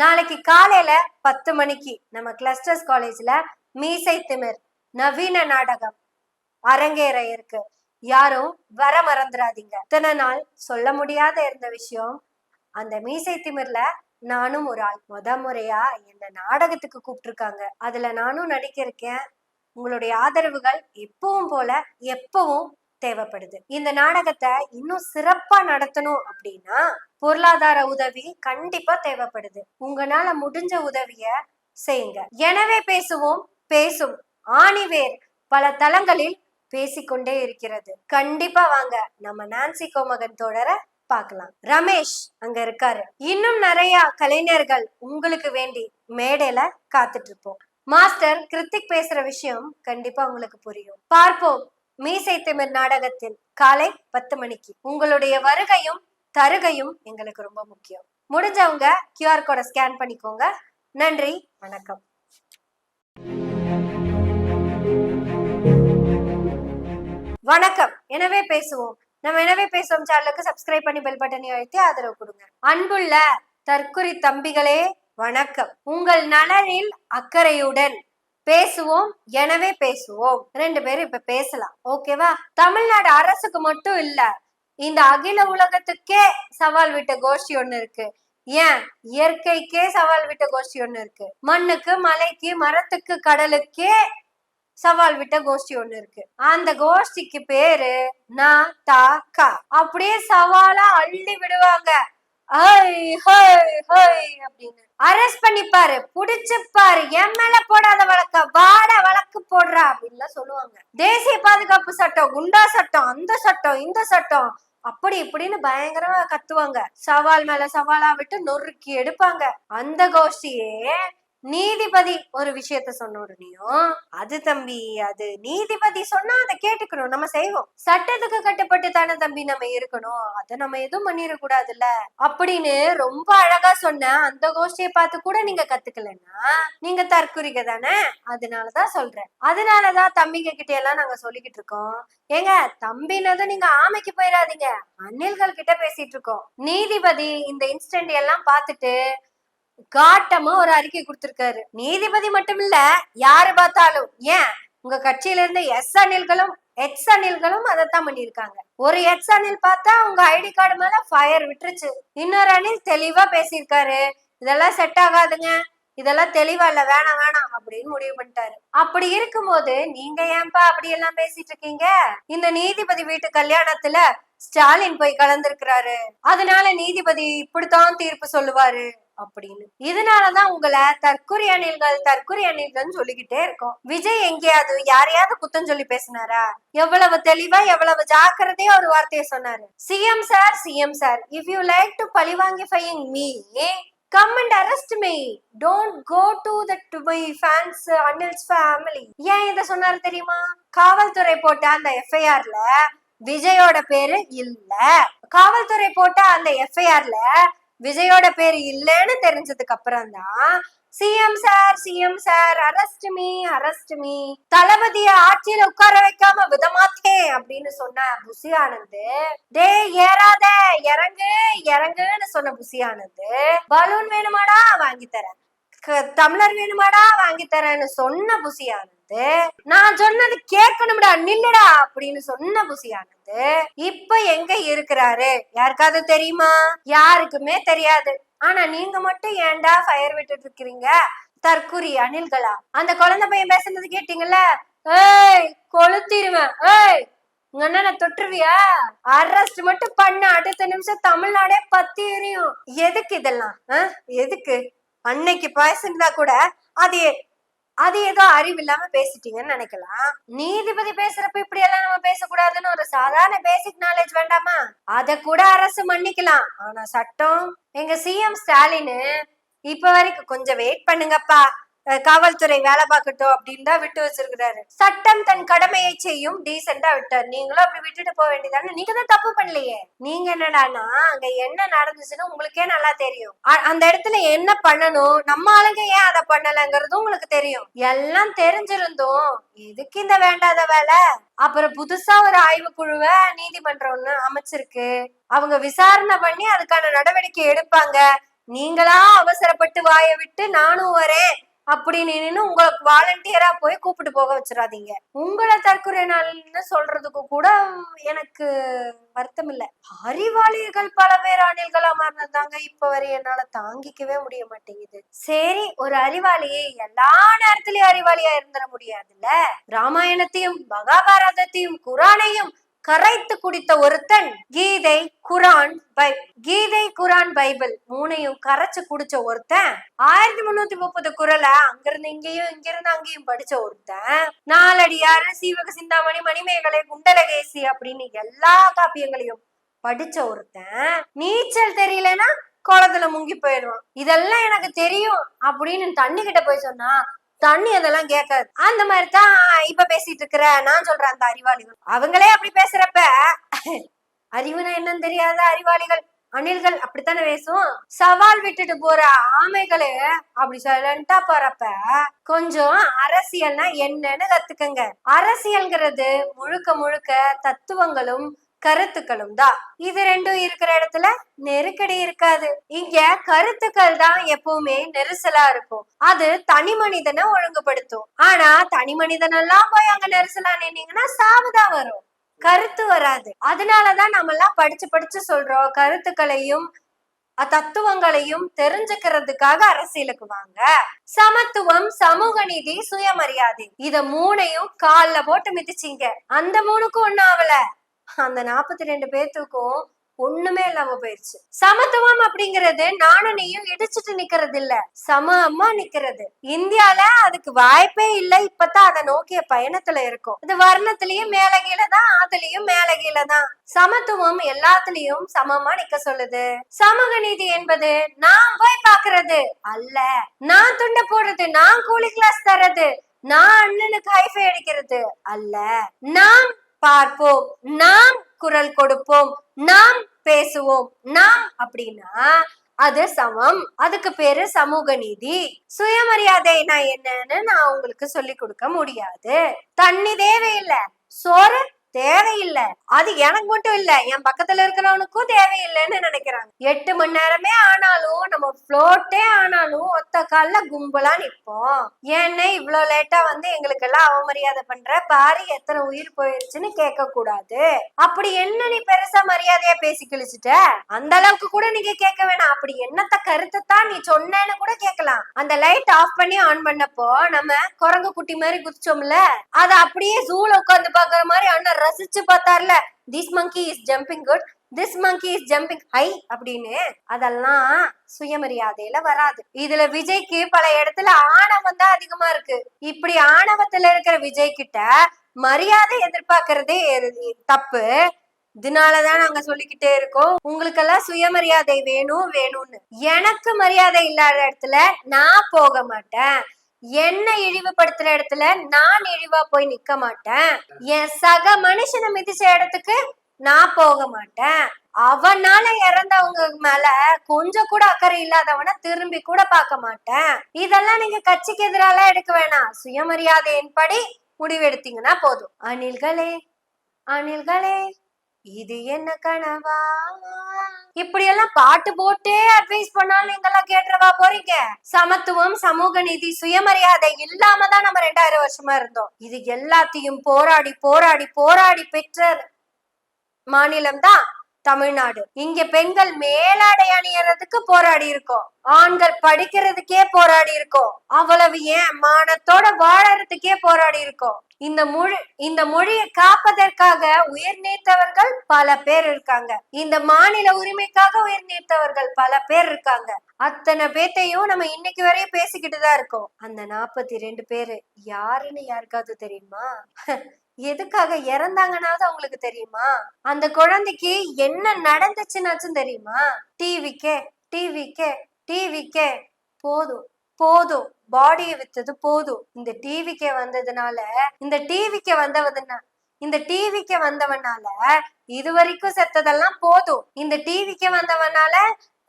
நாளைக்கு காலையில பத்து மணிக்கு நம்ம கிளஸ்டர்ஸ் காலேஜ்ல மீசை திமிர் நவீன நாடகம் அரங்கேற இருக்கு. யாரும் வர மறந்துடாதீங்க இத்தனை நாள் சொல்ல முடியாத இருந்த விஷயம் அந்த மீசை திமிர்ல நானும் ஒரு ஆள். முத முறையா என்ன நாடகத்துக்கு கூப்பிட்டுருக்காங்க. அதுல நானும் நடிக்க இருக்கேன். உங்களுடைய ஆதரவுகள் எப்பவும் போல எப்பவும் தேவைப்படுது. இந்த நாடகத்தை இன்னும் சிறப்பா நடத்தணும் அப்படின்னா பொருளாதார உதவி கண்டிப்பா தேவைப்படுது. உங்களால முடிஞ்ச உதவிய செய்யுங்க. எனவே பேசுவோம் பேசும் ஆணிவேர் பல தளங்களில் பேசிக்கொண்டே இருக்கிறது. கண்டிப்பா வாங்க நம்ம நான்சி கோமகன் தொடர பார்க்கலாம். ரமேஷ் அங்க இருக்காரு. இன்னும் நிறைய கலைஞர்கள் உங்களுக்கு வேண்டி மேடையில காத்துட்டு இருப்போம். மாஸ்டர் கிருத்திக் பேசுற விஷயம் கண்டிப்பா உங்களுக்கு புரியும். பார்ப்போம். மீசை திமிர் நாடகத்தில் காலை பத்து மணிக்கு. உங்களுடைய வருகையும் தருகையும் எங்களுக்கு ரொம்ப முக்கியம். முடிஞ்சவங்க கியூஆர் கோடை ஸ்கேன் பண்ணிக்கோங்க. நன்றி வணக்கம். வணக்கம். எனவே பேசுவோம். நம்ம எனவே பேசுவோம் சேனலுக்கு சப்ஸ்கிரைப் பண்ணி பெல் பட்டனை அழுத்தி ஆதரவு கொடுங்க. அன்புள்ள தற்குறி தம்பிகளே வணக்கம். உங்கள் நலனில் அக்கறையுடன். பேசுவோம் எனவே பேசுவோம். ரெண்டு பேரும் இப்ப பேசலாம் ஓகேவா தமிழ்நாடு அரசுக்கு மட்டும் இல்ல இந்த அகில உலகத்துக்கே சவால் விட்ட கோஷ்டி ஒண்ணு இருக்கு. ஏன்? இயற்கைக்கே சவால் விட்ட கோஷ்டி ஒண்ணு இருக்கு. மண்ணுக்கு மலைக்கு மரத்துக்கு கடலுக்கே சவால் விட்ட கோஷ்டி ஒண்ணு இருக்கு. அந்த கோஷ்டிக்கு பேரு ந தா க. அப்படியே சவாலா அள்ளி விடுவாங்க. ஹை ஹை ஹை அப்படின்னு. அரெஸ்ட் பண்ணிப்பாரு புடிச்சுப்பாரு என் மேல போடாத வழக்க. வாட வழக்கு போடுறா அப்படின்லாம் சொல்லுவாங்க. தேசிய பாதுகாப்பு சட்டம் குண்டா சட்டம் அந்த சட்டம் இந்த சட்டம். அப்படி இப்படின்னு பயங்கரமா கத்துவாங்க. சவால் மேல சவாலா விட்டு நொறுக்கி எடுப்பாங்க. அந்த கோஷ்டியே நீதிபதி ஒரு விஷயத்த சொன்ன உடனேயும் அது தம்பி அது நீதிபதி சொன்னா அதை கேட்டுக்கணும். நம்ம செய்வோம். சட்டத்துக்கு கட்டுப்பட்டு தானே தம்பி நம்ம இருக்கணும். அதை நம்ம எதுவும் பண்ணிடக்கூடாதுல்ல? அப்படின்னு ரொம்ப அழகா சொன்ன அந்த கோஷ்டியை பார்த்து கூட நீங்க கத்துக்கலன்னா நீங்க தற்குறிக தானே? அதனாலதான் சொல்றேன். அதனாலதான் தம்பிங்க கிட்ட எல்லாம் நாங்க சொல்லிக்கிட்டு இருக்கோம். ஏங்க தம்பினதும் நீங்க ஆமைக்கு போயிடாதீங்க. அணில்கள் கிட்ட பேசிட்டு இருக்கோம். நீதிபதி இந்த இன்ஸ்டன்ட் எல்லாம் பார்த்துட்டு காட்டமா ஒரு அறிக்கை கொடுத்திருக்காரு. நீதிபதி மட்டும் இல்ல யாரு பார்த்தாலும்? ஏன்? உங்க கட்சியில இருந்த எஸ் அணில்களும் எக்ஸ் அணில்களும் அதைத்தான் பண்ணிருக்காங்க ஒரு எக்ஸ் அணில் பார்த்தா உங்க ஐடி கார்டு மேல ஃபயர் விட்டுருச்சு. இன்னொரு அணில் தெளிவா பேசியிருக்காரு. இதெல்லாம் செட் ஆகாதுங்க. இதெல்லாம் தெளிவா இல்ல வேணாம் வேணாம் அப்படின்னு முடிவு பண்ணிட்டாரு. அப்படி இருக்கும்போது நீங்க ஏன்பா அப்படி எல்லாம் பேசிட்டு இருக்கீங்க? இந்த நீதிபதி வீட்டு கல்யாணத்துல ஸ்டாலின் போய் கலந்திருக்கிறாரு. அதனால நீதிபதி இப்படித்தான் தீர்ப்பு சொல்லுவாரு. அப்படின்னு. இதனாலதான் உங்களை தற்குறி அணில்கள் தற்குறி அணில்கள் சொல்லிக்கிட்டே இருக்கோம். விஜய் எங்கேயாவது யாரையாவது குத்தம் சொல்லி பேசினாரா? எவ்வளவு தெளிவா எவ்வளவு ஜாக்கிரதையா ஒரு வார்த்தையை சொன்னாரு. CM sir CM sir if you like to பழிவாங்கிஃபையிங் me come and arrest me don't go to that my fans Anil's family ஏன் இதை சொன்னாரு தெரியுமா? காவல்துறை போட்ட அந்த எஃப்ஐஆர்ல விஜயோட பேரு இல்ல. காவல்துறை போட்ட அந்த எஃப்ஐஆர்ல விஜயோட பேர் இல்லைன்னு தெரிஞ்சதுக்கு அப்புறம் தான் CM sir CM sir arrest me arrest me தளபதிய ஆட்சியில உட்கார வைக்காம விதமாத்தேன் அப்படின்னு சொன்ன புசி ஆனந்த் டே ஏறாத இறங்கு இறங்குன்னு சொன்ன புசி ஆனந்த் பலூன் வேணுமாடா வாங்கி தரேன். தமிழர் வேணுமாடா வாங்கி தரேன்னு சொன்ன புசியானது நான் சொன்னது கேட்கணும்டா நில்லுடா அப்படின்னு சொன்ன புசியானது இப்ப எங்க இருக்கிறாரு? யாருக்காவது தெரியுமா? யாருக்குமே தெரியாது. ஆனா நீங்க மட்டும் ஏன்டா ஃபயர் விட்டுட்டு இருக்கிறீங்க? தற்குறி அணில்களா? அந்த குழந்தை பையன் பேசுனது கேட்டீங்கல்ல? ஏய் கொளுத்திருவேன். ஏய் உங்க அண்ணனை தொட்டுருவியா? அரெஸ்ட் மட்டும் பண்ண அடுத்த நிமிஷம் தமிழ்நாடே பத்தி எரியும். எதுக்கு இதெல்லாம்? எதுக்கு? அன்னைக்கு பேசுனதா கூட அது அது ஏதோ அறிவு இல்லாம பேசிட்டீங்கன்னு நினைக்கலாம். நீதிபதி பேசுறப்ப இப்படி எல்லாம் நம்ம பேசக்கூடாதுன்னு ஒரு சாதாரண பேசிக் நாலேஜ் வேண்டாமா? அத கூட அரசு மன்னிக்கலாம். ஆனா சட்டம் எங்க சிஎம் ஸ்டாலின் இப்ப வரைக்கும் கொஞ்சம் வெயிட் பண்ணுங்கப்பா. காவல்துறை வேலை பார்க்கட்டும் அப்படின்னு தான் விட்டு வச்சிருக்கிறாரு. சட்டம் தன் கடமையை செய்யும் டீசெண்டா விட்டார். நீங்களும் அப்படி விட்டுட்டு போக வேண்டியதானே? நீங்க தான் தப்பு பண்ணலையே. நீங்க என்னடானா அங்க என்ன நடந்துச்சுன்னு உங்களுக்கே நல்லா தெரியும். அ- அந்த இடத்துல என்ன பண்ணணும்? நம்ம ஆளுங்க ஏன் அதை பண்ணலங்கிறதும் உங்களுக்கு தெரியும். எல்லாம் தெரிஞ்சிருந்தும் எதுக்கு இந்த வேண்டாத வேலை? அப்புறம் புதுசா ஒரு ஆய்வு குழுவை நீதிமன்றம் ஒண்ணு அமைச்சிருக்கு. அவங்க விசாரணை பண்ணி அதுக்கான நடவடிக்கை எடுப்பாங்க. நீங்களா அவசரப்பட்டு வாயை விட்டு நானும் வரேன். அப்படின்னு நின்னு உங்களுக்கு வாலண்டியரா போய் கூப்பிட்டு போக வச்சிடாதீங்க. உங்களை தற்கொலை நாள்னு சொல்றதுக்கு கூட எனக்கு வருத்தம் இல்லை அறிவாளிகள் பல பேர் அணில்களா மாறினதாங்க இப்ப வரை என்னால தாங்கிக்கவே முடிய மாட்டேங்குது. சரி ஒரு அறிவாளியே எல்லா நேரத்திலயும் அறிவாளியா இருந்துட முடியாதுல்ல? ராமாயணத்தையும் மகாபாரதத்தையும் குரானையும் கரைத்து குடித்த ஒருத்தன் கீதை குரான் பை கீதை குரான் பைபிள் மூணையும் கரைச்சு குடிச்ச ஒருத்தன் ஆயிரத்தி முன்னூத்தி முப்பது குரலை அங்கிருந்து இங்கேயும் இங்கிருந்து அங்கேயும் படிச்ச ஒருத்தன் நாலடியார் சீவக சிந்தாமணி மணிமேகலை குண்டலகேசி அப்படின்னு எல்லா காப்பியங்களையும் படிச்ச ஒருத்தன். நீச்சல் தெரியலன்னா குளத்துல முங்கி போயிடுவான். இதெல்லாம் எனக்கு தெரியும் அப்படின்னு தண்ணி கிட்ட போய் சொன்னா தண்ணி அதெல்லாம் கேட்காது. அந்த மாதிரி தான் இப்ப பேசிட்டு இருக்கிற நான் சொல்றேன் அந்த அறிவாளிகள். அவங்களே அப்படி பேசுறப்ப அறிவுனா என்னன்னு தெரியாத அறிவாளிகள் அணில்கள் அப்படித்தானே பேசும்? சவால் விட்டுட்டு போற ஆமைகளு அப்படி சைலண்டா போறப்ப கொஞ்சம் அரசியல்னா என்னன்னு கத்துக்கங்க. அரசியல்ங்கிறது முழுக்க முழுக்க தத்துவங்களும் கருத்துக்களும் தான். இது ரெண்டும் இருக்கிற இடத்துல நெருக்கடி இருக்காது. இங்க கருத்துக்கள் தான் எப்பவுமே நெரிசலா இருக்கும். அது தனி மனிதனை ஒழுங்குபடுத்தும். ஆனா தனி மனிதனெல்லாம் போய் அங்க நெரிசலா நின்னீங்கன்னா சாவுதான் வரும். கருத்து வராது. அதனாலதான் நம்ம எல்லாம் படிச்சு படிச்சு சொல்றோம். கருத்துக்களையும் தத்துவங்களையும் தெரிஞ்சுக்கிறதுக்காக அரசியலுக்கு வாங்க. சமத்துவம் சமூக நீதி சுயமரியாதை. இத மூணையும் கால்ல போட்டு மிதிச்சிங்க. அந்த மூணுக்கும் ஒண்ணும் ஆகல அந்த நாற்பத்தி ரெண்டு பேர்த்துக்கும் ஒண்ணுமே இல்லாம போயிருச்சு. சமத்துவம் அப்படிங்கறது நானும் நீயும் இடிச்சிட்டு நிக்கிறது இல்ல சமமா நிக்கிறது. இந்தியால அதுக்கு வாய்ப்பே இல்ல. இப்பதான் அதை நோக்கிய பயணத்துல இருக்கும். இது வர்ணத்திலயும் மேல கீழே தான் அதுலயும் மேல கீழே தான். சமத்துவம் எல்லாத்துலயும் சமமா நிக்க சொல்லுது. சமூக நீதி என்பது நான் போய் பாக்குறது அல்ல. நான் துண்டை போடுறது நான் கூலி கிளாஸ் தர்றது நான் அண்ணனுக்கு ஹைஃபை அடிக்கிறது அல்ல. நான் பார்ப்போம். நாம் குரல் கொடுப்போம். நாம் பேசுவோம். நாம் அப்படின்னா அது சமம். அதுக்கு பேரு சமூக நீதி. சுயமரியாதைனா என்னன்னு நான் உங்களுக்கு சொல்லி கொடுக்க முடியாது. தண்ணி தேவையில்லை. சோறு தேவையில்லை. அது எனக்கு மட்டும் இல்ல. என் பக்கத்துல இருக்கிறவனுக்கும் தேவையில்லைன்னு நினைக்கிறாங்க. எட்டு மணி நேரமே ஆனாலும் நம்ம ஃப்ளோட்டே ஆனாலும் ஒத்த கால்ல கும்பலா நிப்போம். ஏன்னு இவ்வளவு லேட்டா வந்து எங்களுக்கு எல்லாம் அவமரியாதை பண்ற? பாரு எத்தனை உயிர் போயிருச்சுன்னு கேட்க கூடாது அப்படி என்ன நீ பெருசா மரியாதையா பேசி கிழிச்சிட்ட? அந்த அளவுக்கு கூட நீங்க கேட்க வேணாம். அப்படி என்னத்த கருத்தை தான் நீ சொன்னேன்னு கூட கேட்கலாம். அந்த லைட் ஆஃப் பண்ணி ஆன் பண்ணப்போ நம்ம குரங்கு குட்டி மாதிரி குதிச்சோம்ல? அத அப்படியே ஜூல உட்கார்ந்து பாக்குற மாதிரி அண்ணன் ரசிச்சு பார்த்தார்ல this monkey is jumping good this monkey is jumping high அப்படின்னு. அதெல்லாம் சுயமரியாதையில வராது. இதுல விஜய்க்கு பல இடத்துல ஆணவம் தான் அதிகமா இருக்கு. இப்படி ஆணவத்துல இருக்கிற விஜய் கிட்ட மரியாதை எதிர்பார்க்கறதே தப்பு. இதனாலதான் நாங்க சொல்லிக்கிட்டே இருக்கோம் உங்களுக்கெல்லாம் சுயமரியாதை வேணும் வேணும்னு. எனக்கு மரியாதை இல்லாத இடத்துல நான் போக மாட்டேன். என்ன இழிவுபடுத்துற இடத்துல நான் இழிவா போய் நிக்க மாட்டேன். என் சக மனுஷனை மிதிச்ச இடத்துக்கு நான் போக மாட்டேன். அவனால இறந்தவங்க மேல கொஞ்சம் கூட அக்கறை இல்லாதவன திரும்பி கூட பார்க்க மாட்டேன். இதெல்லாம் நீங்க கட்சிக்கு எதிரால எடுக்க வேணாம். சுயமரியாதையின்படி முடிவெடுத்தீங்கன்னா போதும். அணில்களே அணில்களே இது என்ன கனவா? இப்படி எல்லாம் பாட்டு போட்டே அட்வைஸ் பண்ணாலும் நீங்கெல்லாம் கேட்டுறவா போறீங்க? சமத்துவம் சமூக நீதி சுயமரியாதை இல்லாம தான் நம்ம ரெண்டாயிரம் வருஷமா இருந்தோம். இது எல்லாத்தையும் போராடி போராடி போராடி பெற்ற மாநிலம் தான் தமிழ்நாடு. இங்க பெண்கள் மேலாடை அணியறதுக்கு போராடி இருக்கோம். ஆண்கள் படிக்கிறதுக்கே போராடி இருக்கோம். அவ்வளவு ஏன்? மானத்தோட வாழறதுக்கே போராடி இருக்கோம். இந்த மொழி இந்த மொழியை காப்பதற்காக உயிர் நீத்தவர்கள் பல பேர் இருக்காங்க. இந்த மாநில உரிமைக்காக உயிர் நீத்தவர்கள் பல பேர் இருக்காங்க. அத்தனை பேத்தையும் நம்ம இன்னைக்கு வரையும் பேசிக்கிட்டு தான் இருக்கோம். அந்த நாற்பத்தி ரெண்டு பேரு யாருன்னு யாருக்காவது தெரியுமா? எதுக்காக இறந்தாங்கன்னாவது அவங்களுக்கு தெரியுமா? அந்த குழந்தைக்கு என்ன நடந்துச்சுன்னாச்சும் தெரியுமா? டிவிக்கே டிவிக்கே டிவிக்கே போதும் போதும். பாடியை வித்தது போதும். இந்த டிவிக்கே வந்ததுனால இந்த டிவிக்கு வந்தவதுனா இந்த டிவிக்கு வந்தவனால இது வரைக்கும் செத்ததெல்லாம் போதும். இந்த டிவிக்கு வந்தவனால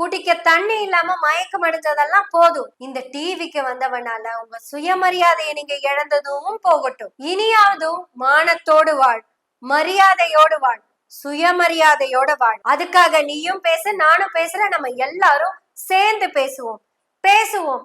குடிக்க தண்ணி இல்லாம மயக்கம் அடைஞ்சதெல்லாம் போதும். இந்த டிவிக்கு வந்தவனால உங்க சுயமரியாதையை நீங்க இழந்ததும் போகட்டும். இனியாவதும் மானத்தோடு வாழ் மரியாதையோடு வாழ் சுயமரியாதையோட வாழ். அதுக்காக நீயும் பேச நானும் பேசுற நம்ம எல்லாரும் சேர்ந்து பேசுவோம். பேசுவோம்.